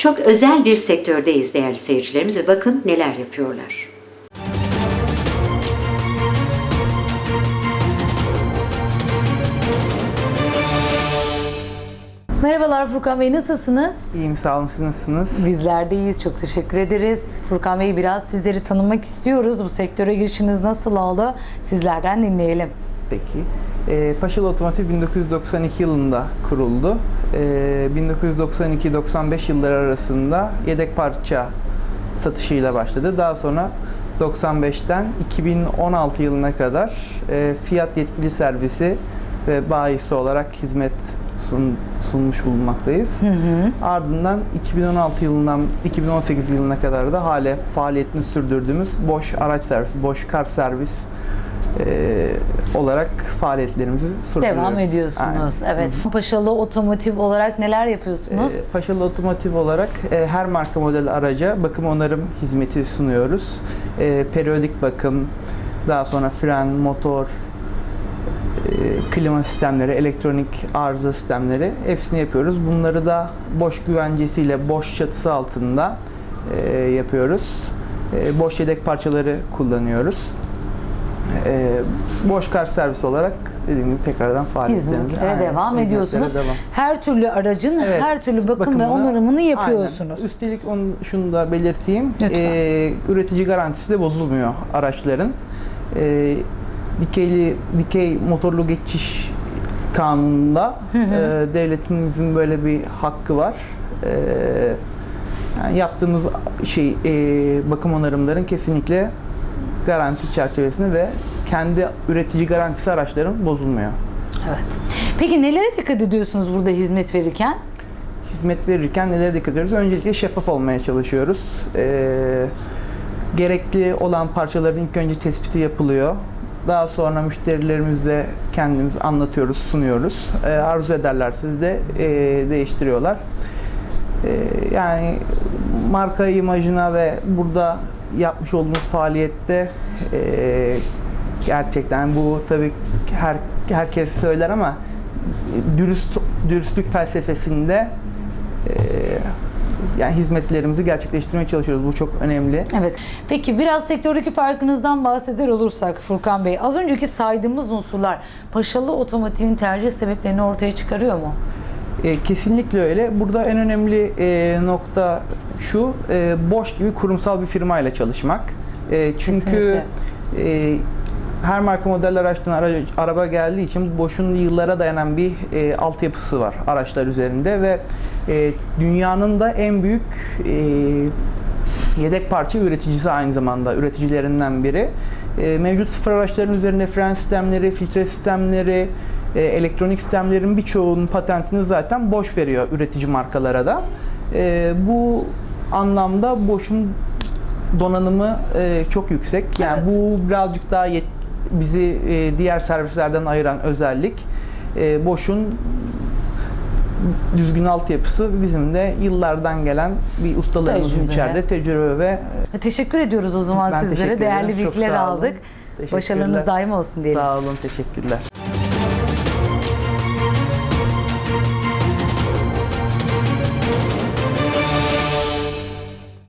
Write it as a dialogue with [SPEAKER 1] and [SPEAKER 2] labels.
[SPEAKER 1] Çok özel bir sektördeyiz değerli seyircilerimiz ve bakın neler yapıyorlar.
[SPEAKER 2] Merhabalar Furkan Bey nasılsınız?
[SPEAKER 3] İyiyim sağ olun siz nasılsınız?
[SPEAKER 2] Bizler de iyiyiz. Çok teşekkür ederiz. Furkan Bey biraz sizleri tanımak istiyoruz. Bu sektöre girişiniz nasıl oldu? Sizlerden dinleyelim.
[SPEAKER 3] Peki. Ee, Paşalı Otomotiv 1992 yılında kuruldu. Ee, 1992-95 yılları arasında yedek parça satışıyla başladı. Daha sonra 95'ten 2016 yılına kadar e, fiyat yetkili servisi ve bayisi olarak hizmet sun- sunmuş bulunmaktayız. Ardından 2016 yılından 2018 yılına kadar da hale faaliyetini sürdürdüğümüz Boş araç servisi, Boş kar servis e, olarak faaliyetlerimizi sürdürüyoruz.
[SPEAKER 2] Devam ediyorsunuz.
[SPEAKER 3] Aynen.
[SPEAKER 2] Evet. Paşalı Otomotiv olarak neler yapıyorsunuz?
[SPEAKER 3] Ee, Paşalı Otomotiv olarak e, her marka model araca bakım onarım hizmeti sunuyoruz. E, periyodik bakım, daha sonra fren, motor, e, klima sistemleri, elektronik arıza sistemleri hepsini yapıyoruz. Bunları da boş güvencesiyle boş çatısı altında e, yapıyoruz. E, boş yedek parçaları kullanıyoruz. E, boş kar servisi olarak dediğim gibi tekrardan faaliyetlerimize
[SPEAKER 2] Hizmetlere
[SPEAKER 3] Aynen,
[SPEAKER 2] devam
[SPEAKER 3] hizmetlere
[SPEAKER 2] ediyorsunuz.
[SPEAKER 3] devam.
[SPEAKER 2] Her türlü aracın
[SPEAKER 3] Evet,
[SPEAKER 2] her türlü bakım ve
[SPEAKER 3] bakımını-
[SPEAKER 2] onarımını yapıyorsunuz.
[SPEAKER 3] Aynen. Üstelik onu, şunu da belirteyim.
[SPEAKER 2] Lütfen.
[SPEAKER 3] Ee, üretici garantisi de bozulmuyor araçların. Ee, dikeyli dikey motorlu geçiş kanununda e, devletimizin böyle bir hakkı var. Ee, yani yaptığımız şey e, bakım onarımların kesinlikle garanti çerçevesinde ve kendi üretici garantisi araçların bozulmuyor.
[SPEAKER 2] Evet. Peki nelere dikkat ediyorsunuz burada hizmet verirken?
[SPEAKER 3] hizmet verirken nelere dikkat ediyoruz? Öncelikle şeffaf olmaya çalışıyoruz. Ee, gerekli olan parçaların ilk önce tespiti yapılıyor. Daha sonra müşterilerimizle kendimiz anlatıyoruz, sunuyoruz. Ee, arzu ederlerse de e, değiştiriyorlar. Ee, yani marka imajına ve burada yapmış olduğumuz faaliyette e, gerçekten bu tabii her herkes söyler ama dürüst dürüstlük felsefesinde e, yani hizmetlerimizi gerçekleştirmeye çalışıyoruz. Bu çok önemli.
[SPEAKER 2] Evet. Peki biraz sektördeki farkınızdan bahseder olursak Furkan Bey, az önceki saydığımız unsurlar Paşalı Otomotiv'in tercih sebeplerini ortaya çıkarıyor mu?
[SPEAKER 3] E, kesinlikle öyle. Burada en önemli e, nokta şu, e, Bosch gibi kurumsal bir firmayla çalışmak. E, çünkü
[SPEAKER 2] Kesinlikle.
[SPEAKER 3] e, her marka model araçtan ara- araba geldiği için Bosch'un yıllara dayanan bir e, altyapısı var araçlar üzerinde ve e, dünyanın da en büyük e, yedek parça üreticisi aynı zamanda üreticilerinden biri. E, mevcut sıfır araçların üzerinde fren sistemleri, filtre sistemleri, e, elektronik sistemlerin birçoğunun patentini zaten Bosch veriyor üretici markalara da. E, bu anlamda Bosch'un donanımı e, çok yüksek. Yani
[SPEAKER 2] Evet.
[SPEAKER 3] bu birazcık daha yet- bizi e, diğer servislerden ayıran özellik. E, Bosch'un düzgün altyapısı bizim de yıllardan gelen bir ustalarımızın
[SPEAKER 2] Tecrübe.
[SPEAKER 3] içeride tecrübe ve
[SPEAKER 2] E, Teşekkür ediyoruz o zaman
[SPEAKER 3] Ben
[SPEAKER 2] sizlere. Değerli bilgiler aldık. Başarılarınız daim olsun diyelim.
[SPEAKER 3] sağ olun teşekkürler.